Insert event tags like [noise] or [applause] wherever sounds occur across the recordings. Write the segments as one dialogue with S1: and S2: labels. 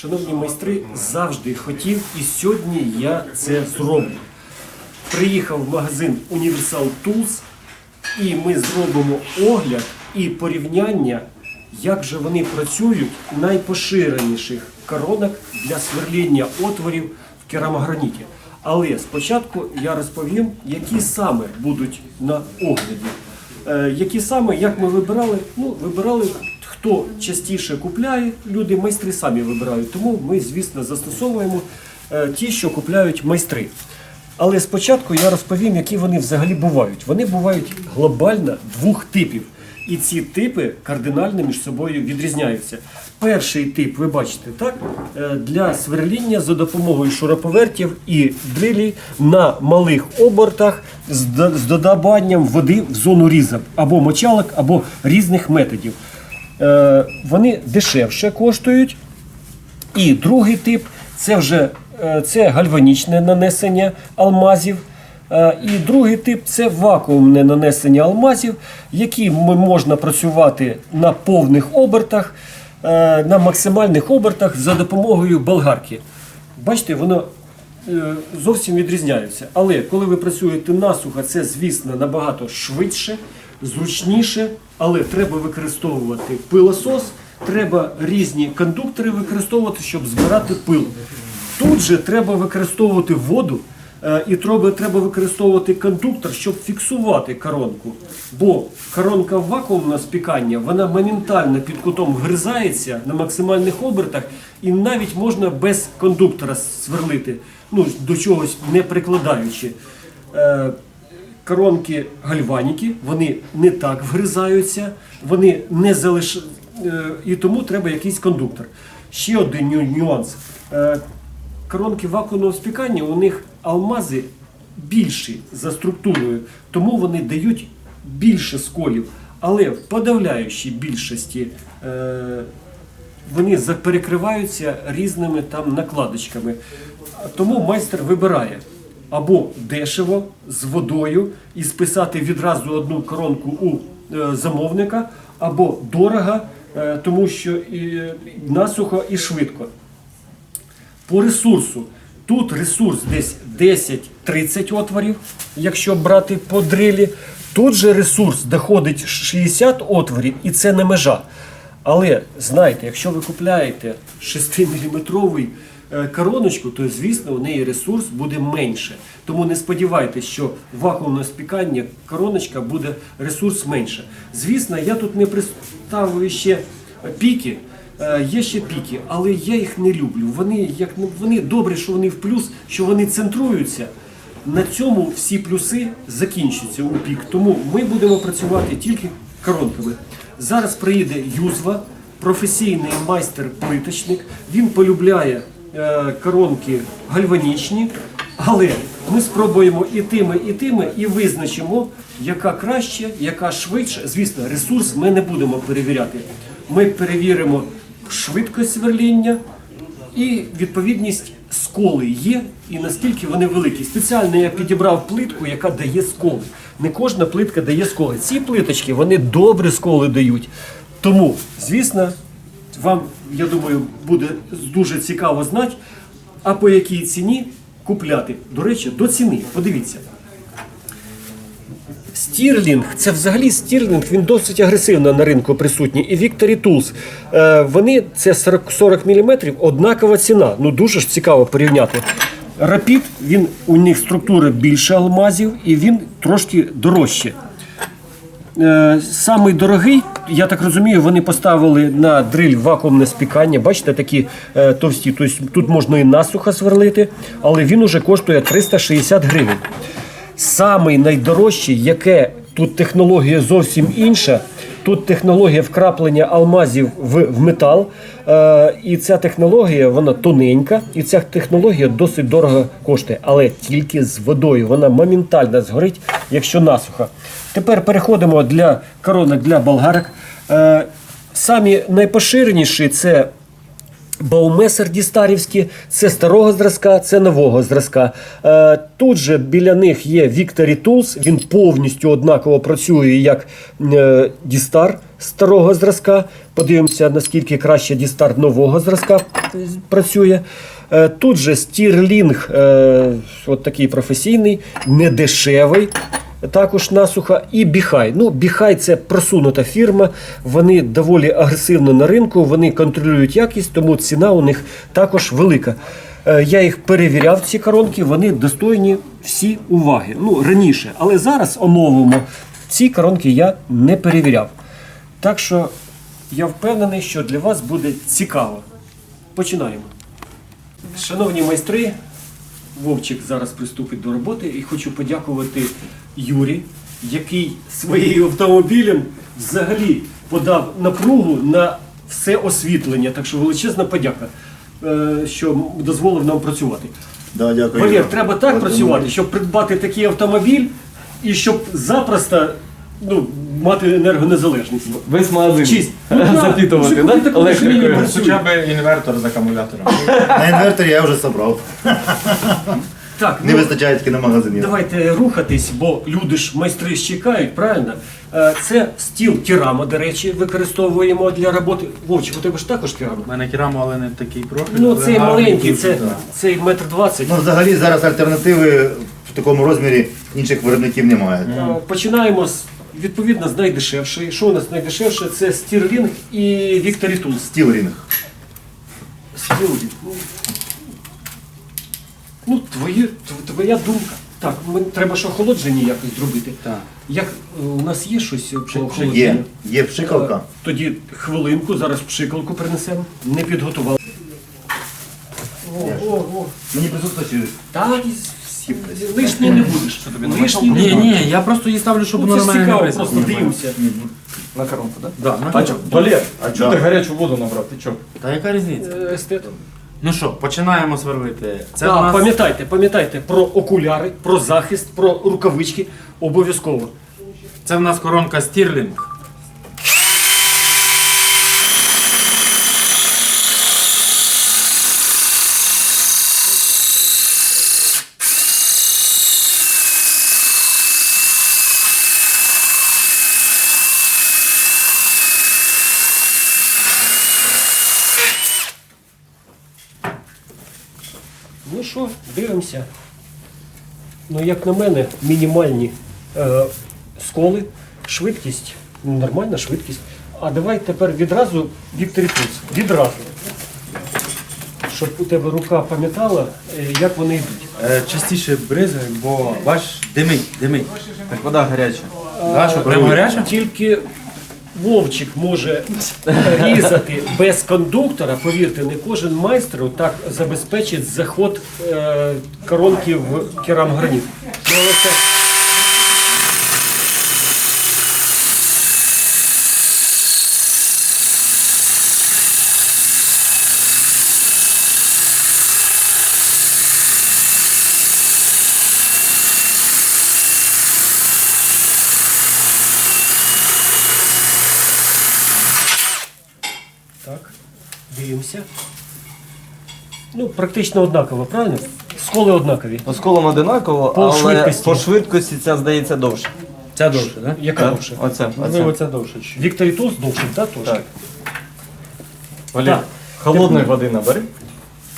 S1: Шановні майстри, завжди хотів і сьогодні я це зроблю. Приїхав в магазин Universal Tools і ми зробимо огляд і порівняння, як же вони працюють найпоширеніших коронок для сверління отворів в керамограніті. Але спочатку я розповім, які саме будуть на огляді. Е, які саме, як ми вибирали? Ну, вибирали, хто частіше купляє, люди, майстри самі вибирають. Тому ми, звісно, застосовуємо е, ті, що купляють майстри. Але спочатку я розповім, які вони взагалі бувають. Вони бувають глобально двох типів. І ці типи кардинально між собою відрізняються. Перший тип, ви бачите, так, е, для сверління за допомогою шуруповертів і дрилі на малих обертах з до- з додаванням води в зону різа або мочалок, або різних методів. Е, Вони дешевше коштують. І другий тип це вже е, це гальванічне нанесення алмазів. Е, І другий тип це вакуумне нанесення алмазів, які можна працювати на повних обертах, на максимальних обертах за допомогою болгарки. Бачите, воно зовсім відрізняються. Але коли ви працюєте насухо, це, звісно, набагато швидше, зручніше, але треба використовувати пилосос, треба різні кондуктори використовувати, щоб збирати пил. Тут же треба використовувати воду. е, І треба, використовувати кондуктор, щоб фіксувати коронку. Бо коронка вакуумного спікання вона моментально під кутом вгризається на максимальних обертах, і навіть можна без кондуктора сверлити, ну, до чогось не прикладаючи. Коронки гальваніки, вони не так вгризаються, вони не залиш... е, і тому треба якийсь кондуктор. Ще один нюанс. Е, Коронки вакуумного спікання, у них алмази більші за структурою, тому вони дають більше сколів. Але в подавляючій більшості е, вони перекриваються різними там накладочками. Тому майстер вибирає або дешево з водою і списати відразу одну коронку у е, замовника, або дорого, е, тому що і насухо і швидко. По ресурсу. Тут ресурс десь 10-30 отворів, якщо брати по дрилі. Тут же ресурс доходить 60 отворів, і це не межа. Але знаєте, якщо ви купляєте 6-мм короночку, то звісно у неї ресурс буде менше. Тому не сподівайтесь, що вакуумне спікання короночка буде ресурс менше. Звісно, я тут не представив ще піки. Е, Є ще піки, але я їх не люблю. Вони як ну, вони добре, що вони в плюс, що вони центруються. На цьому всі плюси закінчуються у пік. Тому ми будемо працювати тільки коронками. Зараз приїде Юзва, професійний майстер-плиточник. Він полюбляє е, коронки гальванічні, але ми спробуємо і тими, і тими, і визначимо, яка краще, яка швидше. Звісно, ресурс ми не будемо перевіряти. Ми перевіримо швидкість сверління і відповідність сколи є, і наскільки вони великі. Спеціально я підібрав плитку, яка дає сколи. Не кожна плитка дає сколи. Ці плиточки вони добре сколи дають. Тому, звісно, вам, я думаю, буде дуже цікаво знати, а по якій ціні купляти. До речі, до ціни. Подивіться. Стірлінг, це взагалі стірлінг, він досить агресивно на ринку присутній. І Victory Tools, е, вони це 40, 40 мм, однакова ціна. Ну дуже ж цікаво порівняти. Rapid, він у них структури більше алмазів і він трошки дорожче. Е, Самий дорогий, я так розумію, вони поставили на дриль вакуумне спікання. Бачите, такі е, товсті. Тобто тут можна і насухо сверлити, але він уже коштує 360 гривень. Самий найдорожчий, яке тут технологія зовсім інша. Тут технологія вкраплення алмазів в, в метал. Е, і ця технологія вона тоненька, і ця технологія досить дорого коштує, але тільки з водою. Вона моментально згорить, якщо насуха. Тепер переходимо для коронок для болгарок. Е, самі найпоширеніші це Баумесер дістарівські, це старого зразка, це нового зразка. Е, тут же біля них є Victory Tools, він повністю однаково працює як е, Дістар старого зразка. Подивимося, наскільки краще Дістар нового зразка працює. Е, тут же Стірлінг, от такий професійний, недешевий. Також насуха і Біхай. Ну, Біхай це просунута фірма. Вони доволі агресивно на ринку, вони контролюють якість, тому ціна у них також велика. Е, Я їх перевіряв, ці коронки, вони достойні всі уваги. Ну, раніше, але зараз оновимо. Ці коронки я не перевіряв. Так що я впевнений, що для вас буде цікаво. Починаємо. Шановні майстри, Вовчик зараз приступить до роботи і хочу подякувати Юрі, який своїм автомобілем взагалі подав напругу на все освітлення. Так що величезна подяка, е, що дозволив нам працювати.
S2: Да, дякую.
S1: Валер, треба так
S2: От,
S1: працювати, щоб придбати такий автомобіль і щоб запросто ну, мати енергонезалежність.
S3: Весь магазин
S1: Чисть. Ну, да,
S3: запитувати,
S1: вже купити
S3: да?
S1: таку машину,
S3: Електрикою.
S1: працює.
S4: Хоча б інвертор з акумулятором. [laughs]
S2: На інверторі я вже собрав. [laughs]
S1: Так,
S2: Не
S1: ну,
S2: вистачає тільки на магазині.
S1: Давайте рухатись, бо люди ж майстри ж чекають, правильно? Е, Це стіл керама, до речі, використовуємо для роботи. Вовчик, у тебе ж також керама?
S4: У мене керамо, але не такий профіль.
S1: Ну,
S4: але
S1: цей
S4: гарний
S1: маленький,
S4: дуже,
S1: це,
S4: так.
S1: цей метр двадцять.
S2: Ну, взагалі зараз альтернативи в такому розмірі інших виробників немає.
S1: Е, Починаємо з відповідно з найдешевшої. Що у нас найдешевше? Це Стірлінг і Victory Tools.
S2: Стілрінг.
S1: Стірлінг. Ну, Ну, твої, тв- твоя думка. Так, ми, треба ж охолодження якось зробити.
S4: Так.
S1: Як е, у нас є щось по
S2: Є.
S1: охолодженню?
S2: Є пшикалка.
S1: Е, Тоді хвилинку, зараз пшикалку принесемо. Не підготували. О, о, о.
S2: Мені присутствує
S1: Так, і всі лишній не будеш. Що тобі лишній не
S4: Ні,
S1: будеш.
S4: ні, я просто її ставлю, щоб
S1: Ну, це
S4: на
S1: ж
S4: мене не
S1: цікаво,
S4: присіло.
S1: просто дивимося.
S3: На коронку, так?
S4: Да, на
S3: А? Валер, а чого ти гарячу воду набрав? Ти чо?
S4: Та яка різниця?
S1: Е, Естет.
S4: Ну що, починаємо сверлити. Це
S1: да,
S4: в нас...
S1: Пам'ятайте, пам'ятайте про окуляри, про захист, про рукавички. Обов'язково.
S4: Це в нас коронка Стірлінг.
S1: Ну що, дивимося. Ну, як на мене, мінімальні е, сколи, швидкість, ну, нормальна швидкість. А давай тепер відразу Віктор Туц. Відразу. Щоб у тебе рука пам'ятала, е, як вони йдуть.
S4: Е, частіше бризай, бо бач, димить, димить.
S3: Так вода гаряча.
S4: Да, що, прям гаряча?
S1: Тільки Вовчик може різати без кондуктора. Повірте, не кожен майстер так забезпечить заход е, коронки в керамграніт. Дивимося. Ну, практично однаково, правильно? Сколи однакові.
S3: По сколам одинаково,
S1: По
S3: але
S1: швидкості.
S3: по швидкості ця здається довше.
S4: Це довше, так?
S1: Яка
S3: Так?
S1: довше?
S3: Оце,
S4: Можливо,
S3: оце.
S4: це довше.
S1: Вікторі Тулс довше, так? Тож?
S3: Так. Валер,
S1: Так.
S3: холодної води набери.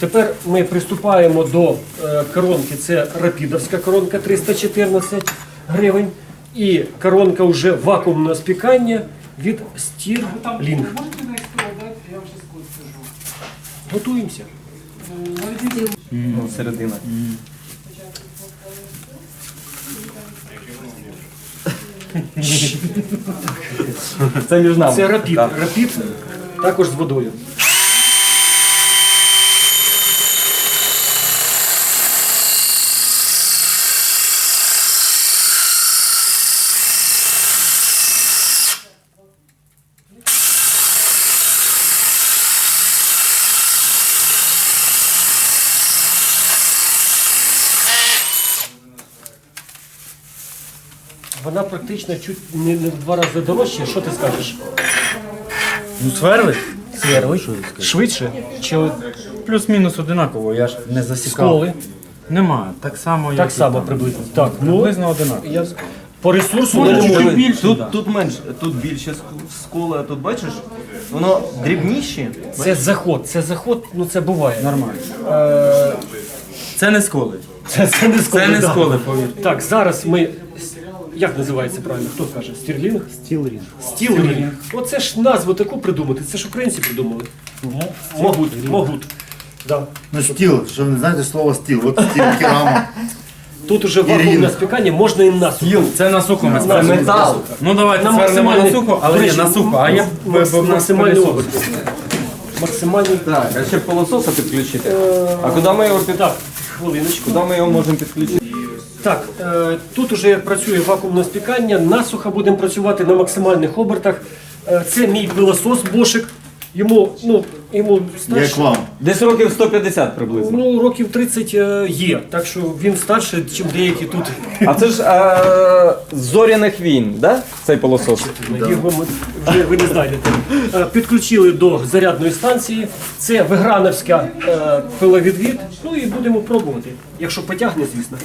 S1: Тепер ми приступаємо до е, коронки. Це рапідовська коронка 314 гривень. І коронка вже вакуумного спікання від Stirling. Готуємося.
S3: Середина. Це між нами.
S1: Це рапід.
S3: Так.
S1: Рапід також з водою. Вона практично чуть не, не в два рази дорожча. Що ти скажеш?
S4: Ну сверлить?
S1: Сверлить. Швидше. Чи от
S4: Плюс-мінус одинаково, я ж не засікав.
S1: сколи?
S4: Нема, так само, як
S1: Так
S4: і
S1: само
S4: там.
S1: приблизно. Так, ну
S4: Приблизно одинаково.
S1: я по ресурсу не
S4: чуть-чуть
S1: можу.
S4: більше,
S5: Тут,
S4: да.
S5: тут менше, тут більше ск- сколи, а тут бачиш, воно дрібніше.
S1: Це заход, це заход, ну це буває.
S4: Нормально.
S1: Е,
S4: Це не сколи.
S1: Це, це не сколи.
S4: Це не
S1: да.
S4: сколи, повір.
S1: Так, зараз ми. Як називається правильно? Хто скаже? Стірлінг? Стілрінг. Стілрінг. Оце ж назву таку придумати. Це ж українці придумали. Могут, могут. Да.
S2: Ну стіл, що ви не знаєте слово стіл, от стіл, керама.
S1: Тут уже вакуумне спікання можна і на сухо.
S4: Це на сухо ми
S1: На
S4: ставимо.
S1: метал.
S4: Ну давайте
S1: На
S4: на сухо, але ні, на сухо, а я
S1: максимальний оберт. Максимальний.
S5: Так, а ще пилососа підключити. А куди ми його.
S1: Так, хвилиночку.
S5: Куди ми його можемо підключити?
S1: Так, е, тут уже працює вакуумне спікання. Насухо будемо працювати на максимальних обертах. Е, це мій пилосос Бошик. Йому, ну, йому
S2: Як
S1: старше,
S2: вам?
S5: Десь років 150 приблизно.
S1: ну, років 30 е, є. Так що він старший, ніж деякі тут.
S5: А це ж е, з зоряних війн, да? Цей пилосос?
S1: Його ми вже ви не знайдете. Е, Підключили до зарядної станції. Це виграновська е, пиловідвід. Ну і будемо пробувати, якщо потягне, звісно.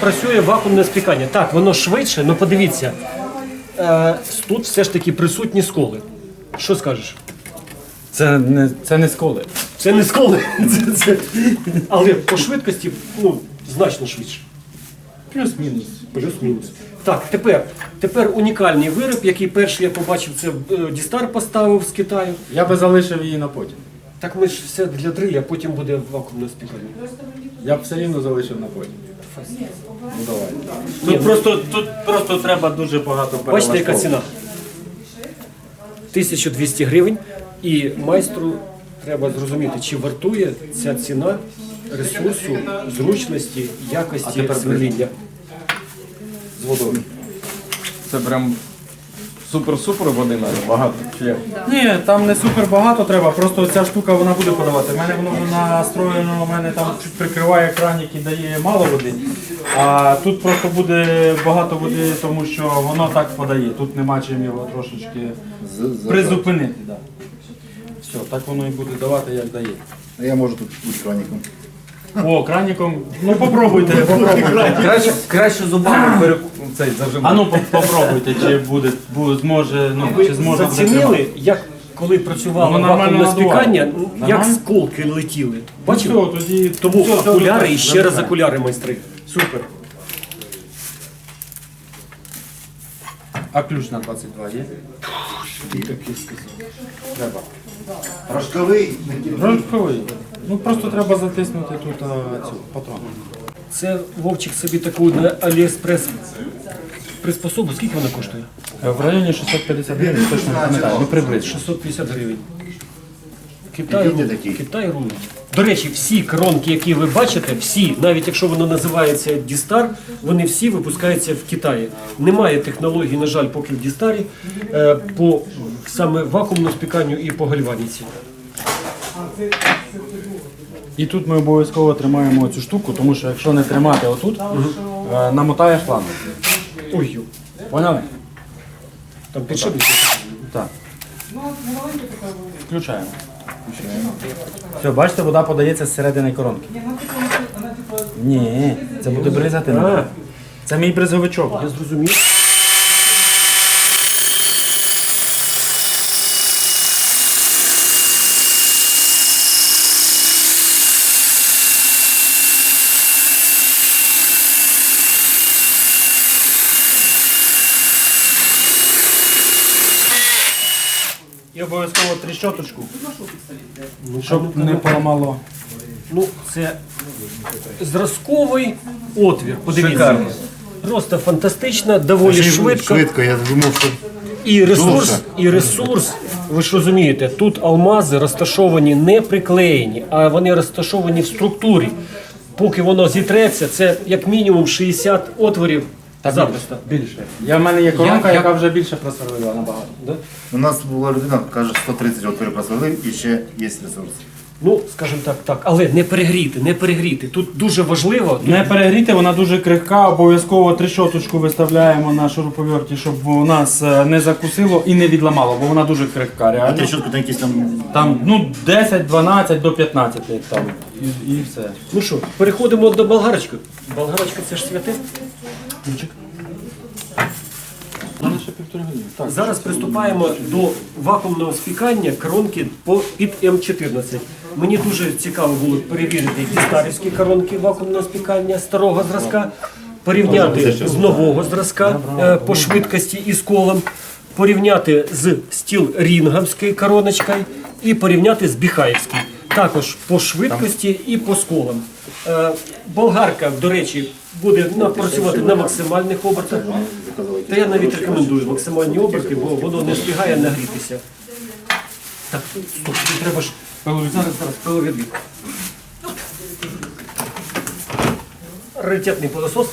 S1: Працює вакуумне спікання. Так, воно швидше, але подивіться. Е, тут все ж таки присутні сколи. Що скажеш?
S4: Це не, це не сколи.
S1: Це не сколи. [laughs] Це, це... Але по швидкості ну, значно швидше.
S4: Плюс-мінус.
S1: Плюс-мінус. Так, тепер, тепер унікальний вироб, який перший я побачив, це е, Дістар поставив з Китаю.
S4: Я би залишив її на потім.
S1: Так ми ж все для дриля, а потім буде вакуумне спікання.
S4: Я б все рівно залишив на потім. Ну давай. Тут просто, тут просто треба дуже багато
S1: Бачите, яка
S4: перелаштовувати.
S1: ціна? 1200 гривень. І майстру треба зрозуміти, чи вартує ця ціна ресурсу, зручності, якості сверління.
S4: з водою.
S5: Це прям супер-супер води надо, багато. Чи як?
S4: Ні, там не супер багато треба, просто ця штука вона буде подавати. У мене воно вже настроєно, у мене там чуть прикриває кранік і дає мало води. А тут просто буде багато води, тому що воно так подає. Тут нема чим його трошечки
S2: З-
S4: призупинити. Да. Все, так воно і буде давати, як дає.
S2: А Я можу тут бути краніком.
S4: О, краніком. Ну попробуйте, попробуйте.
S5: Краще, краще зубами перек... цей зажимати.
S4: А ну по- попробуйте, чи буде, буде зможе, ну,
S1: Ви
S4: чи зможе буде
S1: зацінили, як коли працювало
S4: Воно нормально
S1: вакуумне
S4: надуває.
S1: спікання, як
S4: Нормально?
S1: сколки летіли.
S4: Ну,
S1: Бачили?
S4: все, тоді
S1: Тому
S4: все, все,
S1: окуляри
S4: все,
S1: і ще раз окуляри майстри.
S4: Супер. А ключ на 22 є? Треба.
S2: Рожковий.
S4: Рожковий. Ну просто треба затиснути тут а, цю патрон.
S1: Це Вовчик собі таку на Аліекспрес приспособу. Скільки вона коштує?
S4: В районі 650 гривень, точно не пам'ятаю, ну приблизно.
S1: 650 гривень. Китай,
S2: такі?
S1: Китай рулить. До речі, всі коронки, які ви бачите, всі, навіть якщо воно називається Дістар, вони всі випускаються в Китаї. Немає технології, на жаль, поки в Дістарі е, по саме вакуумному спіканню і по гальваніці.
S4: І тут ми обов'язково тримаємо цю штуку, тому що якщо не тримати отут, е, намотає шланг.
S1: Ой, ю,
S4: Поняли?
S1: там підшипник.
S4: Так. Включаємо. Все, бачите, вода подається з середини коронки. Ні, це буде бризати. не Це мій бризовичок.
S1: Я зрозумів.
S4: І обов'язково тріщоточку, щоб не поламало.
S1: Ну, це зразковий отвір. Подивіться.
S5: Шикарно.
S1: Просто фантастично, доволі швидко.
S2: Швидко, я думав, що
S1: І ресурс, і ресурс, ви ж розумієте, тут алмази розташовані не приклеєні, а вони розташовані в структурі. Поки воно зітреться, це як мінімум 60 отворів запросто.
S4: Більше. Я в мене є коронка,
S1: Я-
S4: яка вже більше просверлила набагато.
S1: Да?
S2: У нас була людина, каже, 130 отворів просверлив і ще є ресурс.
S1: Ну, скажімо так, так, але не перегріти, не перегріти. Тут дуже важливо.
S4: Не перегріти, вона дуже крихка, обов'язково трещоточку виставляємо на шуруповерті, щоб у нас е, не закусило і не відламало, бо вона дуже крихка,
S2: А
S4: реально.
S2: трещотку там якісь там
S4: Там ну 10, 12 до 15 там. І, і все.
S1: Ну що, переходимо до болгарочки. Болгарочка це ж святе.
S4: Так.
S1: Зараз приступаємо до вакуумного спікання коронки під М14. Мені дуже цікаво було перевірити дістарівські коронки вакуумного спікання старого зразка, порівняти з нового зразка е, по швидкості і з колом, порівняти з стіл рінгамською короночкою і порівняти з біхаївською. Також по швидкості і по сколам. Е, Болгарка, до речі, буде працювати на максимальних обертах. Та я навіть рекомендую максимальні оберти, бо воно не встигає нагрітися. Так, стоп, треба ж зараз, зараз пиловідвід. Раритетний пилосос.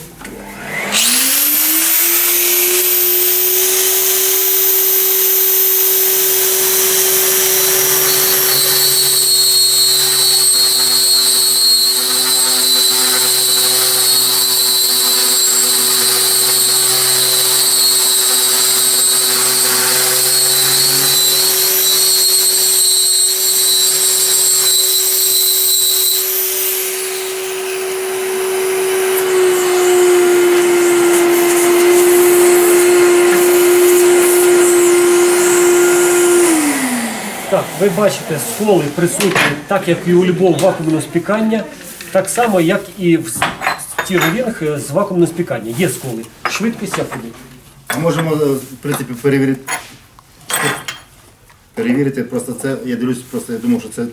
S1: Так, ви бачите, сколи присутні, так як і у любого вакуумного спікання, так само, як і в стіровінг з вакуумного спікання. Є сколи. Швидкість як.
S2: А можемо, е, в принципі, перевірити. Перевірити просто це, я дивлюсь, просто я думав, що це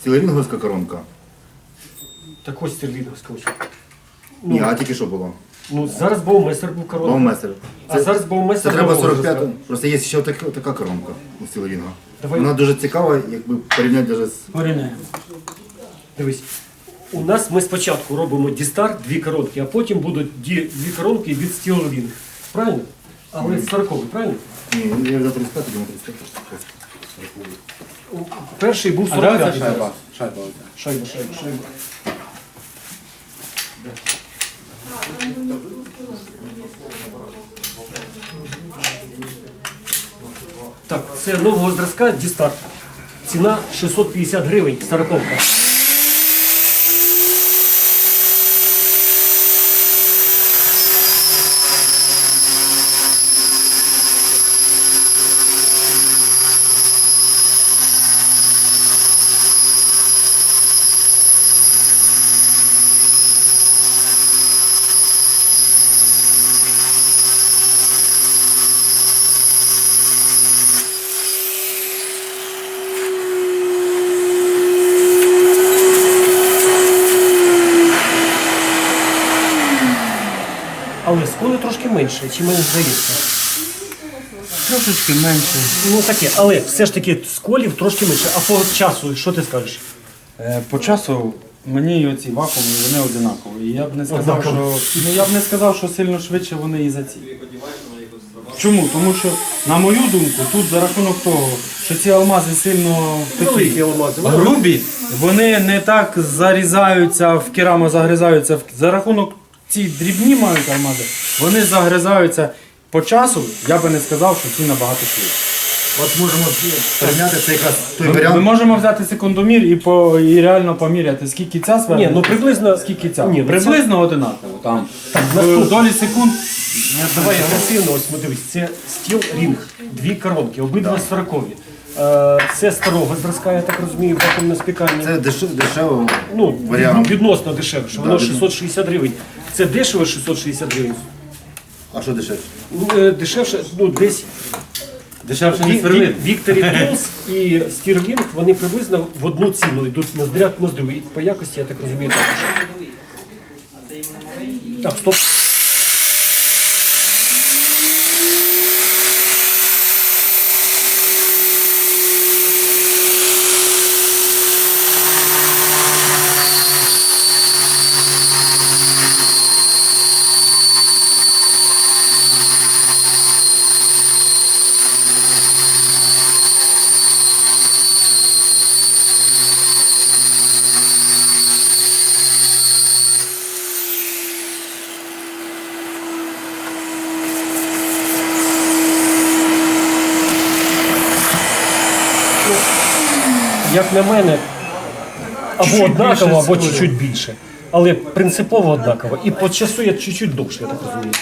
S2: стілерінговська коронка.
S1: Так ось стіровінговська ось.
S2: Ні, а тільки що було?
S1: Ну, зараз Баумейстер був коронка.
S2: Баумейстер.
S1: А зараз
S2: Це
S1: Баумейстер
S2: треба 45.
S1: зразка.
S2: Просто є ще така, така коронка у стілерінга.
S1: Давай.
S2: Вона дуже цікава, якби порівняти даже з
S4: Порівняємо.
S1: Дивись. У нас ми спочатку робимо дістар, дві коронки, а потім будуть ді- дві коронки від стіловінг. Правильно? Але 40 правильно?
S2: Ні, я взяв 35, думаю 35.
S1: Перший був
S4: А
S1: 45.
S4: шайба. Шайба.
S1: Шайба, шайба, шайба. Так, це нового зразка Дістарт. Ціна 650 гривень, сороковка. Але сколи трошки менше, чи мені здається.
S4: Трошечки менше.
S1: Ну таке, але все ж таки сколів трошки менше. А по часу, що ти скажеш?
S4: Е, По часу мені оці вакуумні вони одинакові. І я б не сказав, що ну, я б не сказав, що сильно швидше вони і за ці. Чому? Тому що, на мою думку, тут за рахунок того, що ці алмази сильно такі
S1: Великі алмази. вони-
S4: грубі, вони не так зарізаються в керамо, загризаються в за рахунок ці дрібні мають алмази, вони загризаються по часу. Я би не сказав, що ці набагато швидше.
S2: От можемо порівняти це якраз той
S4: Ми, ми можемо взяти секундомір і по і реально поміряти, скільки ця сфера.
S1: Ні, ну приблизно
S4: Скільки ця?
S1: Ні, ну,
S4: Приблизно одинаково. Там. В долі секунд.
S1: Давай агресивно, ось ми дивись, це стіл рінг, дві коронки, обидва сорокові. Е, Це старого зразка, я так розумію, вакуумне спікання.
S2: Це дешево
S1: Ну,
S2: варіант.
S1: відносно дешевше, воно 660 гривень. Це дешево 660 гривень.
S2: А що дешевше?
S1: Ну, е, Дешевше, ну десь
S4: Дешевше
S1: Ві- Ві- Вікторі Тулс і [laughs] Стірлінг, вони приблизно в одну ціну йдуть ноздря к ноздрю. І по якості, я так розумію, також. Так, стоп. Як на мене, або однаково, або чуть-чуть більше. Але принципово однаково. І по часу я чуть-чуть довше, я так розумію.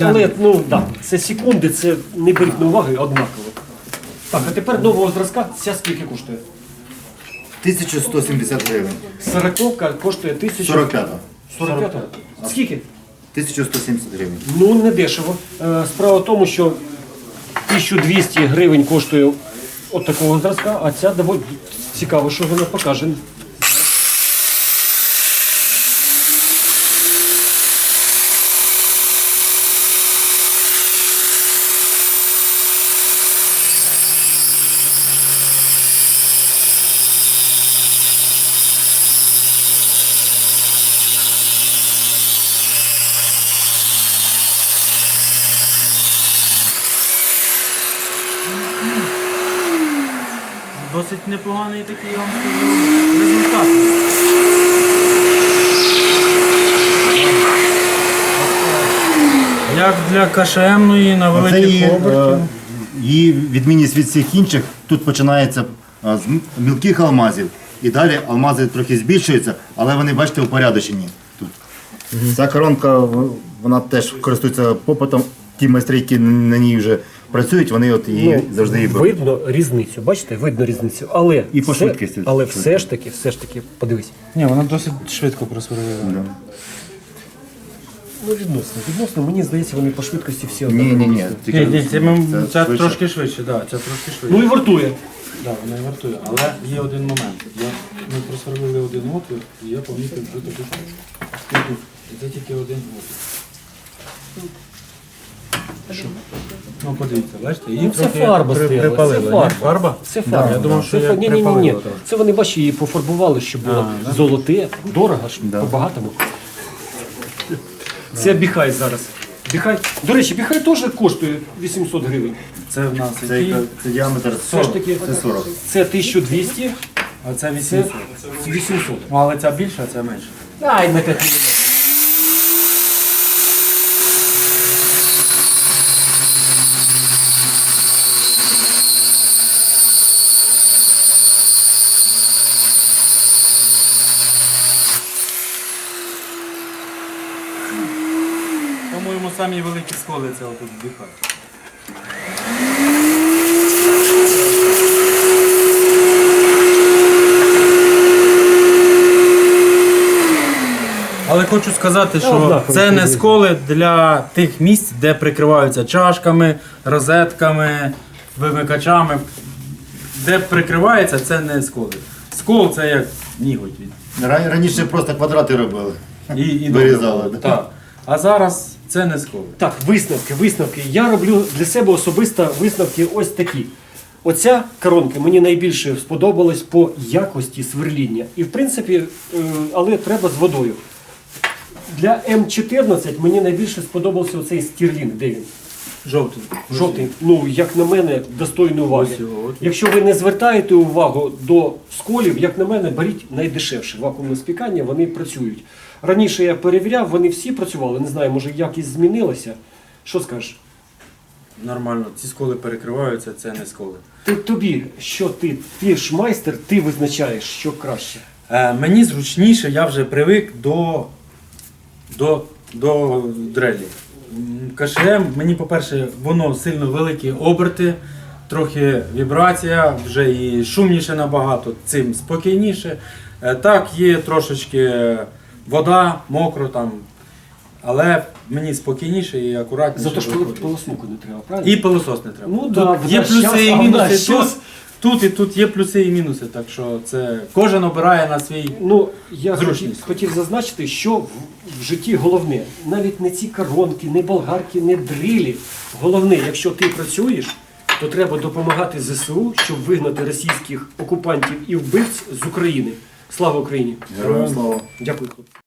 S1: Але ну да, це секунди, це не беріть на увагу, однаково. Так, а тепер нового зразка, ця скільки коштує?
S2: 1170 гривень.
S1: Сороковка коштує 1000...
S2: 45
S1: 45 Скільки?
S2: 1170 гривень.
S1: Ну, не дешево. Е, Справа в тому, що 1200 гривень коштує от такого зразка, а ця доволі цікаво, що вона покаже.
S4: Досить непоганий такий, я вам скажу, результат. Як для КШМної на
S2: Це
S4: великих
S2: її,
S4: обертів.
S2: е, її відмінність від всіх інших. Тут починається е, з м- мілких алмазів. І далі алмази трохи збільшуються, але вони, бачите, упорядочені тут. Ця коронка, в- вона теж користується попитом. Ті майстри, які на ній вже працюють, вони от її завжди її беруть.
S1: видно різницю, бачите, видно різницю. Але,
S2: І по
S1: все-
S2: швидкості.
S1: але все ж таки, все ж таки, подивись.
S4: Ні, вона досить швидко просверлила.
S1: Ну, відносно, відносно, мені здається, вони по швидкості всі
S2: Ні, ні, ні.
S4: Ні, ні, це, ми- це
S2: швидше.
S4: трошки швидше, да, це трошки швидше.
S1: Ну і вартує.
S4: Да, вона і вартує. Але є один момент. Я, ми просверлили один отвір, і я помітив вже таку штучку. І тут. І це тільки один отвір. Ну, подивіться, бачите, її
S1: Ну, це
S4: трохи
S1: фарба
S4: при-
S1: стояла,
S4: припалило.
S1: це
S4: Ні,
S1: фарба.
S4: фарба?
S1: Це фарба.
S4: я думав, що
S1: це,
S4: я
S1: ні, ні, ні, ні.
S4: припалило трохи.
S1: Це вони, бачиш, її пофарбували, щоб було золоте, дорого ж, по-багатому. Це біхай зараз. Біхай. До речі, біхай теж коштує 800 гривень.
S4: Це в нас
S2: Це,
S4: який,
S2: яка- це діаметр
S1: Все ж таки,
S2: Це 40.
S1: це 1200,
S4: а це
S1: це
S4: 800.
S1: 800.
S4: Ну, але ця більша, а ця менша.
S1: Ай, на 5 хвилин.
S4: По-моєму, самі це отут вдихають. Але хочу сказати, що це не сколи для тих місць, де прикриваються чашками, розетками, вимикачами. Де прикривається, це не сколи. Скол це як ніготь
S2: Раніше просто квадрати робили.
S4: і, і
S2: Вирізали,
S4: Так. А зараз це не сколи.
S1: Так, висновки, висновки. Я роблю для себе особисто висновки ось такі. Оця коронка мені найбільше сподобалась по якості сверління. І в принципі, е, але треба з водою. Для М14 мені найбільше сподобався оцей стірлінг, де він?
S4: Жовтий.
S1: Жовтий, ну як на мене, достойний уваги. Якщо ви не звертаєте увагу до сколів, як на мене, беріть найдешевше. Вакуумне спікання, вони працюють. Раніше я перевіряв, вони всі працювали. Не знаю, може якість змінилася. Що скажеш?
S4: Нормально, ці сколи перекриваються, це не сколи.
S1: Ти тобі, що ти, ти ж майстер, ти визначаєш, що краще.
S4: Е, мені зручніше, я вже привик до, до, до дрелі. КШМ, мені, по-перше, воно сильно великі оберти, трохи вібрація, вже і шумніше набагато, цим спокійніше. Е, так, є трошечки вода, мокро там. Але мені спокійніше і акуратніше.
S1: Зато ж
S4: виходить.
S1: полосмуку не треба, правильно?
S4: І пилосос не треба.
S1: Ну
S4: тут
S1: да,
S4: є
S1: наш
S4: плюси
S1: час,
S4: і
S1: в
S4: мінуси.
S1: наш
S4: Тут,
S1: час-
S4: тут і тут є плюси і мінуси. Так що це кожен обирає на свій.
S1: Ну, я хотів,
S4: Зручність.
S1: хотів зазначити, що в, в житті головне, навіть не ці коронки, не болгарки, не дрилі. Головне, якщо ти працюєш, то треба допомагати ЗСУ, щоб вигнати російських окупантів і вбивць з України. Слава Україні!
S2: Героям слава.
S1: Дякую, хлопці.